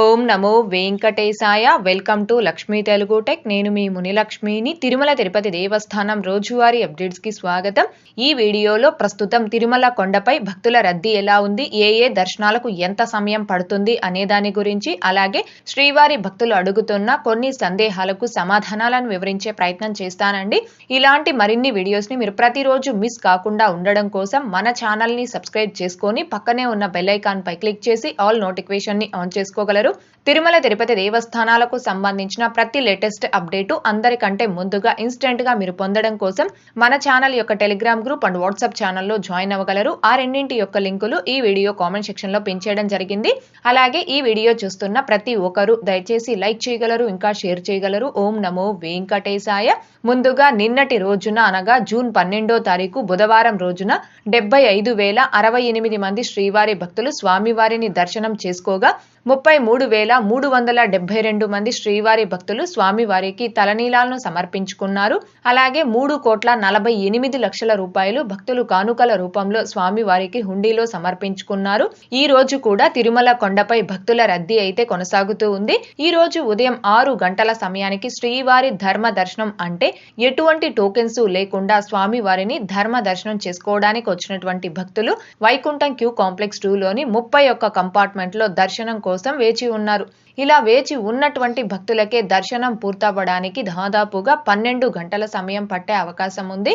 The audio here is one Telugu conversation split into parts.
ఓం నమో వెంకటేశాయ. Welcome to Lakshmi Telugu tech నేను మీ మునిలక్ష్మిని. తిరుమల తిరుపతి దేవస్థానం రోజువారీ అప్డేట్స్కి స్వాగతం. ఈ వీడియోలో ప్రస్తుతం తిరుమల కొండపై భక్తుల రద్దీ ఎలా ఉంది? ఏ ఏ దర్శనాలకు ఎంత సమయం పడుతుంది అనే దాని గురించి అలాగే శ్రీవారి భక్తులు అడుగుతున్న కొన్ని సందేహాలకు సమాధానాలను వివరించే ప్రయత్నం చేస్తానండి. ఇలాంటి మరిన్ని వీడియోస్ని మీరు ప్రతిరోజు మిస్ కాకుండా ఉండడం కోసం మన ఛానల్ని సబ్స్క్రైబ్ చేసుకొని పక్కనే ఉన్న బెల్ ఐకాన్ పై క్లిక్ చేసి ఆల్ నోటిఫికేషన్ని ఆన్ చేసుకోగలరు. తిరుమల తిరుపతి దేవస్థానాలకు సంబంధించిన ప్రతి లేటెస్ట్ అప్డేటు అందరికంటే ముందుగా ఇన్స్టెంట్గా మీరు పొందడం కోసం మన ఛానల్ యొక్క టెలిగ్రామ్ గ్రూప్ అండ్ వాట్సాప్ ఛానల్లో జాయిన్ అవ్వగలరు. ఆ రెండింటి యొక్క లింకులు ఈ వీడియో కామెంట్ సెక్షన్లో పిన్ చేయడం జరిగింది. అలాగే ఈ వీడియో చూస్తున్న ప్రతి ఒక్కరు దయచేసి లైక్ చేయగలరు ఇంకా షేర్ చేయగలరు. ఓం నమో వెంకటేశాయ. ముందుగా నిన్నటి రోజున అనగా జూన్ పన్నెండో తారీఖు బుధవారం రోజున డెబ్బై ఐదు వేల అరవై ఎనిమిది మంది శ్రీవారి భక్తులు స్వామివారిని దర్శనం చేసుకోగా ముప్పై మూడు మూడు వేల మూడు వందల డెబ్బై రెండు మంది శ్రీవారి భక్తులు స్వామివారికి తలనీలాలను సమర్పించుకున్నారు. అలాగే మూడు కోట్ల నలభై ఎనిమిది లక్షల రూపాయలు భక్తులు కానుకల రూపంలో స్వామివారికి హుండీలో సమర్పించుకున్నారు. ఈ రోజు కూడా తిరుమల కొండపై భక్తుల రద్దీ అయితే కొనసాగుతూ ఉంది. ఈ రోజు ఉదయం ఆరు గంటల సమయానికి శ్రీవారి ధర్మ దర్శనం అంటే ఎటువంటి టోకెన్స్ లేకుండా స్వామివారిని ధర్మ దర్శనం చేసుకోవడానికి వచ్చినటువంటి భక్తులు వైకుంఠం క్యూ కాంప్లెక్స్ టూలోని ముప్పై ఒక్క కంపార్ట్మెంట్లో దర్శనం కోసం వేచి ఉన్నారు. ఇలా వేచి ఉన్నటువంటి భక్తులకే దర్శనం పూర్తవ్వడానికి దాదాపుగా పన్నెండు గంటల సమయం పట్టే అవకాశం ఉంది.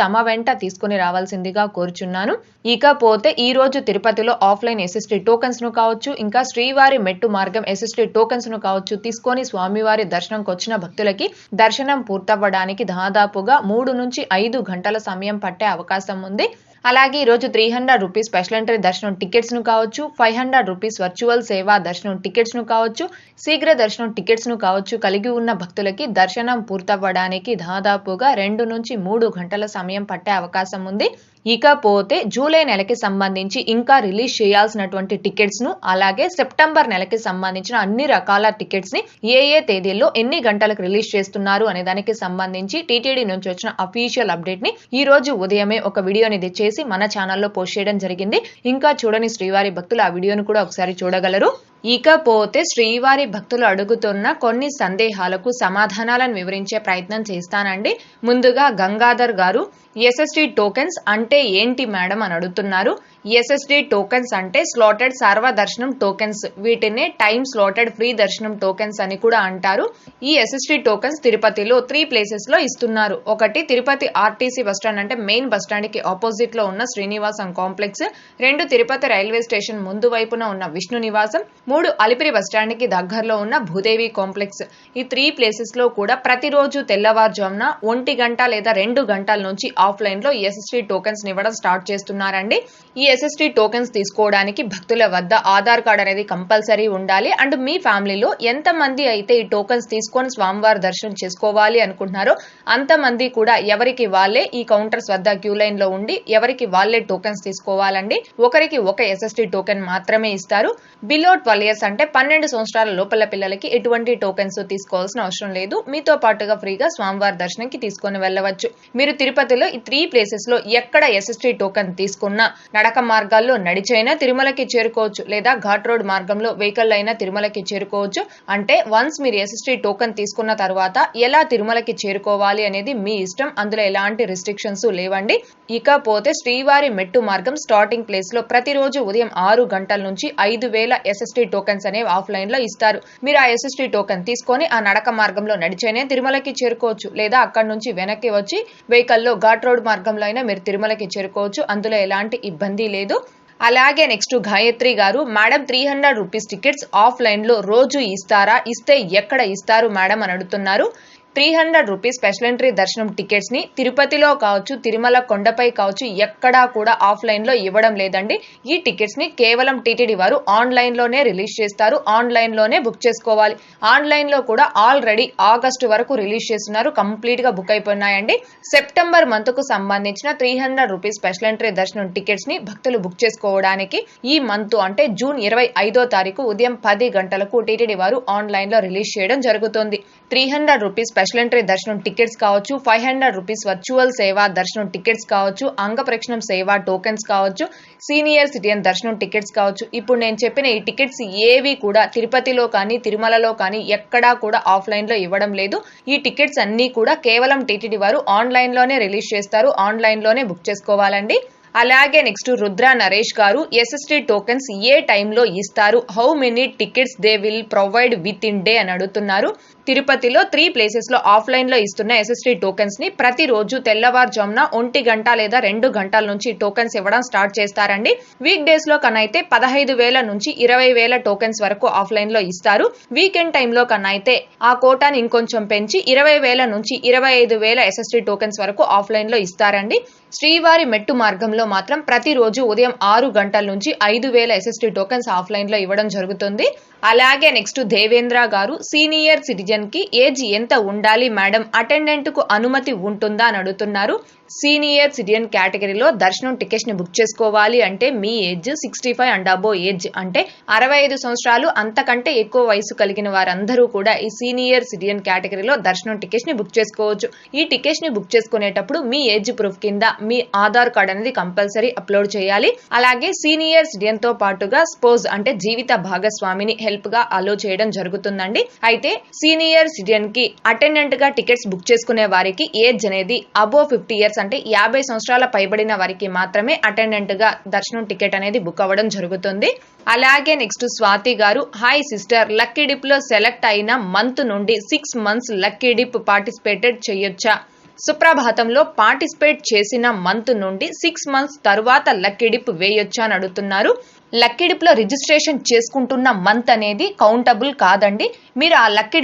తమ వెంట తీసుకుని రావాల్సిందిగా కోరుచున్నాను. ఇకపోతే ఈ రోజు తిరుపతిలో ఆఫ్లైన్ ఎస్ఎస్టీ టోకన్స్ను కావచ్చు ఇంకా శ్రీవారి మెట్టు మార్గం ఎస్ఎస్టీ టోకన్స్ను కావచ్చు తీసుకొని స్వామివారి దర్శనంకి వచ్చిన భక్తులకి దర్శనం పూర్తవ్వడానికి దాదాపుగా మూడు నుంచి ఐదు గంటల సమయం పట్టే అవకాశం ఉంది. అలాగే ఈరోజు three hundred rupees special entry దర్శనం టికెట్స్ను కావచ్చు ఫైవ్ హండ్రెడ్ రూపీస్ వర్చువల్ సేవా దర్శనం టికెట్స్ను కావచ్చు శీఘ్ర దర్శనం టికెట్స్ను కావచ్చు కలిగి ఉన్న భక్తులకి దర్శనం పూర్తవ్వడానికి దాదాపుగా రెండు నుంచి మూడు గంటల సమయం పట్టే అవకాశం ఉంది. ఇకపోతే జూలై నెలకి సంబంధించి ఇంకా రిలీజ్ చేయాల్సినటువంటి టికెట్స్ను అలాగే సెప్టెంబర్ నెలకి సంబంధించిన అన్ని రకాల టికెట్స్ని ఏ ఏ తేదీల్లో ఎన్ని గంటలకు రిలీజ్ చేస్తున్నారు అనే దానికి సంబంధించి టీటీడీ నుంచి వచ్చిన అఫీషియల్ అప్డేట్ని ఈ రోజు ఉదయమే ఒక వీడియోని చేసి మన ఛానల్లో పోస్ట్ చేయడం జరిగింది. ఇంకా చూడని శ్రీవారి భక్తులు ఆ వీడియోను కూడా ఒకసారి చూడగలరు. ఇకపోతే శ్రీవారి భక్తులు అడుగుతున్న కొన్ని సందేహాలకు సమాధానాలను వివరించే ప్రయత్నం చేస్తానండి. ముందుగా గంగాధర్ గారు ఎస్ఎస్టీ టోకెన్స్ అంటే ఏంటి మేడం? అని అడుగుతున్నారు. ఎస్ఎస్డి టోకెన్స్ అంటే స్లాటెడ్ సర్వదర్శనం టోకెన్స్ వీటినే టైం స్లాటెడ్ ఫ్రీ దర్శనం టోకెన్స్ అని కూడా అంటారు. ఈ ఎస్ఎస్డి టోకెన్స్ తిరుపతిలో త్రీ ప్లేసెస్లో ఇస్తున్నారు. ఒకటి తిరుపతి ఆర్టీసీ బస్టాండ్ అంటే మెయిన్ బస్టాండ్కి ఆపోజిట్లో ఉన్న శ్రీనివాసం కాంప్లెక్స్ రెండు తిరుపతి రైల్వే స్టేషన్ ముందు వైపున ఉన్న విష్ణు నివాసం. మూడు అలిపిరి బస్టాండ్కి దగ్గరలో ఉన్న భూదేవి కాంప్లెక్స్ ఈ త్రీ ప్లేసెస్లో కూడా ప్రతిరోజు తెల్లవారుజామున ఒంటి గంట లేదా రెండు గంటల నుంచి ఆఫ్లైన్లో ఎస్ఎస్టీ టోకెన్స్ ఇవ్వడం స్టార్ట్ చేస్తున్నారండి. ఈ ఎస్ఎస్టీ టోకెన్స్ తీసుకోవడానికి భక్తుల వద్ద ఆధార్ కార్డ్ అనేది కంపల్సరీ ఉండాలి. అండ్ మీ ఫ్యామిలీలో ఎంత మంది అయితే ఈ టోకెన్స్ తీసుకొని స్వామివారి దర్శనం చేసుకోవాలి అనుకుంటున్నారో అంతమంది కూడా ఎవరికి వాళ్ళే ఈ కౌంటర్స్ వద్ద క్యూ లైన్లో ఉండి ఎవరికి వాళ్ళే టోకెన్స్ తీసుకోవాలండి. ఒకరికి ఒక ఎస్ఎస్టీ టోకెన్ మాత్రమే ఇస్తారు. బిలో ట్వెల్వ్ ఇయర్స్ అంటే పన్నెండు సంవత్సరాల లోపల పిల్లలకి ఎటువంటి టోకెన్స్ తీసుకోవాల్సిన అవసరం లేదు. మీతో పాటుగా ఫ్రీగా స్వామివారి దర్శనంకి తీసుకొని వెళ్ళవచ్చు. మీరు తిరుపతిలో ఈ త్రీ ప్లేసెస్లో ఎక్కడ ఎస్ఎస్టీ టోకెన్ తీసుకున్నా నడక మార్గాల్లో నడిచైనా తిరుమలకి చేరుకోవచ్చు లేదా ఘాట్ రోడ్ మార్గంలో వెహికల్ అయినా తిరుమలకి చేరుకోవచ్చు. అంటే వన్స్ మీరు ఎస్ఎస్టీ టోకెన్ తీసుకున్న తర్వాత ఎలా తిరుమలకి చేరుకోవాలి అనేది మీ ఇష్టం. అందులో ఎలాంటి రిస్ట్రిక్షన్స్ లేవండి. ఇకపోతే శ్రీవారి మెట్టు మార్గం స్టార్టింగ్ ప్లేస్లో ప్రతిరోజు ఉదయం ఆరు గంటల నుంచి ఐదు వేల ఎస్ఎస్టీ టోకెన్స్ అనేవి ఆఫ్లైన్లో ఇస్తారు. మీరు ఆ ఎస్ఎస్టీ టోకెన్ తీసుకొని ఆ నడక మార్గంలో నడిచైనా తిరుమలకి చేరుకోవచ్చు లేదా అక్కడ నుంచి వెనక్కి వచ్చి వెహికల్లో ఘాట్ రోడ్ మార్గంలో అయినా మీరు తిరుమలకి చేరుకోవచ్చు. అందులో ఎలాంటి ఇబ్బంది లేదు. అలాగే నెక్స్ట్ గాయత్రి గారు madam three hundred rupees tickets ఆఫ్లైన్లో రోజు ఇస్తారా? ఇస్తే ఎక్కడ ఇస్తారు మేడం? అని అడుగుతున్నారు. Three hundred rupees special entry దర్శనం టికెట్స్ని తిరుపతిలో కావచ్చు తిరుమల కొండపై కావచ్చు ఎక్కడా కూడా ఆఫ్లైన్లో ఇవ్వడం లేదండి. ఈ టికెట్స్ని కేవలం టీటీడీ వారు ఆన్లైన్లోనే రిలీజ్ చేస్తారు. ఆన్లైన్లోనే బుక్ చేసుకోవాలి. ఆన్లైన్లో కూడా ఆల్రెడీ ఆగస్టు వరకు రిలీజ్ చేస్తున్నారు. కంప్లీట్గా బుక్ అయిపోయినాయండి. సెప్టెంబర్ మంత్కు సంబంధించిన three hundred rupees special entry దర్శనం టికెట్స్ని భక్తులు బుక్ చేసుకోవడానికి ఈ మంత్ అంటే జూన్ ఇరవై ఐదో తారీఖు ఉదయం పది గంటలకు టీటీడీ వారు ఆన్లైన్లో రిలీజ్ చేయడం జరుగుతుంది. Three hundred rupees special entry దర్శనం టికెట్స్ కావచ్చు ఫైవ్ హండ్రెడ్ రూపీస్ వర్చువల్ సేవ దర్శనం టికెట్స్ కావచ్చు అంగప్రక్షణం సేవ టోకెన్స్ కావచ్చు సీనియర్ సిటిజన్ దర్శనం టికెట్స్ కావచ్చు. ఇప్పుడు నేను చెప్పిన ఈ టికెట్స్ ఏవి కూడా తిరుపతిలో కానీ తిరుమలలో కానీ ఎక్కడా కూడా ఆఫ్లైన్లో ఇవ్వడం లేదు. ఈ టికెట్స్ అన్నీ కూడా కేవలం టీటీడీ వారు ఆన్లైన్లోనే రిలీజ్ చేస్తారు. ఆన్లైన్లోనే బుక్ చేసుకోవాలండి. అలాగే నెక్స్ట్ రుద్ర నరేష్ గారు ఎస్ఎస్టీ టోకెన్స్ ఏ టైంలో ఇస్తారు? How many tickets they will provide with in day అని అడుగుతున్నారు. తిరుపతిలో త్రీ ప్లేసెస్లో ఆఫ్లైన్లో ఇస్తున్న ఎస్ఎస్టీ టోకెన్స్ని ప్రతిరోజు తెల్లవారుజామున ఒంటి గంట లేదా రెండు గంటల నుంచి టోకెన్స్ ఇవ్వడం స్టార్ట్ చేస్తారండి. వీక్ డేస్లో కనైతే కన్నా అయితే పదహైదు వేల నుంచి ఇరవై వేల టోకెన్స్ వరకు ఆఫ్లైన్లో ఇస్తారు. వీకెండ్ టైంలో కన్నా అయితే ఆ కోటాని ఇంకొంచెం పెంచి ఇరవై వేల నుంచి ఇరవై ఐదు వేల ఎస్ఎస్టీ టోకెన్స్ వరకు ఆఫ్లైన్లో ఇస్తారండి. శ్రీవారి మెట్టు మార్గంలో మాత్రం ప్రతిరోజు ఉదయం ఆరు గంటల నుంచి ఐదు వేల ఎస్ఎస్టీ టోకెన్స్ ఆఫ్లైన్లో ఇవ్వడం జరుగుతుంది. అలాగే నెక్స్ట్ దేవేంద్ర గారు సీనియర్ సిటిజన్కి ఏజ్ ఎంత ఉండాలి మేడం? అటెండెంట్కు అనుమతి ఉంటుందా అని అడుగుతున్నారు. సీనియర్ సిటిజన్ కేటగిరీలో దర్శనం టికెట్స్ని బుక్ చేసుకోవాలి అంటే మీ age sixty five and above age అంటే అరవై ఐదు సంవత్సరాలు అంతకంటే ఎక్కువ వయసు కలిగిన వారందరూ కూడా ఈ సీనియర్ సిటిజన్ కేటగిరీలో దర్శనం టికెట్స్ని బుక్ చేసుకోవచ్చు. ఈ టికెట్స్ని బుక్ చేసుకునేటప్పుడు మీ ఏజ్ ప్రూఫ్ కింద మీ ఆధార్ కార్డ్ అనేది కంపల్సరీ అప్లోడ్ చేయాలి. అలాగే సీనియర్ సిటిజన్తో పాటుగా స్పోజ్ అంటే జీవిత భాగస్వామిని హెల్ప్గా అలో చేయడం జరుగుతుందండి. అయితే సీనియర్ సిటిజన్కి అటెండెంట్గా టికెట్స్ బుక్ చేసుకునే వారికి ఏజ్ అనేది అబో ఫిఫ్టీ ఇయర్స్ అంటే యాభై సంవత్సరాల పైబడిన వారికి మాత్రమే అటెండెంట్గా దర్శనం టికెట్ అనేది బుక్ అవ్వడం జరుగుతుంది. అలాగే నెక్స్ట్ స్వాతి గారు హాయ్ సిస్టర్ లక్కీ డిప్లో సెలెక్ట్ అయిన మంత్ నుండి six months lucky dip participated చేయొచ్చా? సుప్రభాతంలో పార్టిసిపేట్ చేసిన మంత్ నుండి సిక్స్ మంత్స్ తరువాత లక్కీ డిప్ వేయొచ్చా? అని అడుగుతున్నారు. లక్కీ రిజిస్ట్రేషన్ చేసుకుంటున్న మంత్ అనేది కౌంటబుల్ కాదండి. మీరు ఆ లక్కీ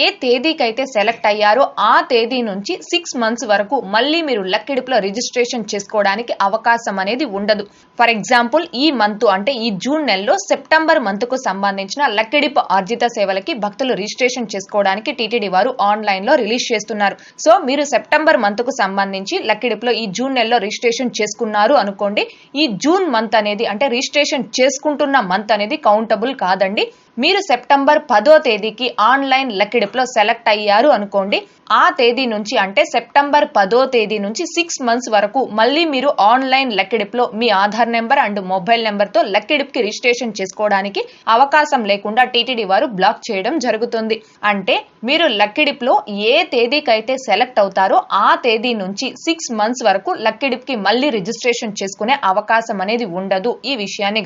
ఏ తేదీకైతే సెలెక్ట్ అయ్యారో ఆ తేదీ నుంచి సిక్స్ మంత్స్ వరకు మళ్ళీ మీరు లక్కీ రిజిస్ట్రేషన్ చేసుకోవడానికి అవకాశం అనేది ఉండదు. ఫర్ ఎగ్జాంపుల్ ఈ మంత్ అంటే ఈ జూన్ నెలలో సెప్టెంబర్ మంత్కు సంబంధించిన లక్కిడిప్ ఆర్జిత సేవలకి భక్తులు రిజిస్ట్రేషన్ చేసుకోవడానికి టీటీడీ వారు ఆన్లైన్లో రిలీజ్ చేస్తున్నారు. సో మీరు సెప్టెంబర్ మంత్కు సంబంధించి లక్కిడిప్లో ఈ జూన్ నెలలో రిజిస్ట్రేషన్ చేసుకున్నారు అనుకోండి ఈ జూన్ మంత్ అనేది అంటే రిజిస్ట్రేషన్ చేసుకుంటున్న మంత్ అనేది కౌంటబుల్ కాదండి. మీరు సెప్టెంబర్ పదో తేదీకి ఆన్లైన్ లెక్కిడిపులో సెలెక్ట్ అయ్యారు అనుకోండి. ఆ తేదీ నుంచి అంటే సెప్టెంబర్ పదో తేదీ నుంచి సిక్స్ మంత్స్ వరకు మళ్ళీ మీరు ఆన్లైన్ లెక్కిడిపులో మీ ఆధార్ నెంబర్ అండ్ మొబైల్ నెంబర్తో తో రిజిస్ట్రేషన్ చేసుకోవడానికి అవకాశం లేకుండా టీటీడీ వారు బ్లాక్ చేయడం జరుగుతుంది. అంటే మీరు లెక్కిడిపులో ఏ తేదీకైతే సెలెక్ట్ అవుతారో ఆ తేదీ నుంచి సిక్స్ మంత్స్ వరకు లక్కిడిప్కి మళ్ళీ రిజిస్ట్రేషన్ చేసుకునే అవకాశం అనేది ఉండదు. ఈ విషయాన్ని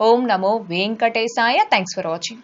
ఓం నమో వెంకటేశాయ థ్యాంక్స్ ఫర్ వాచింగ్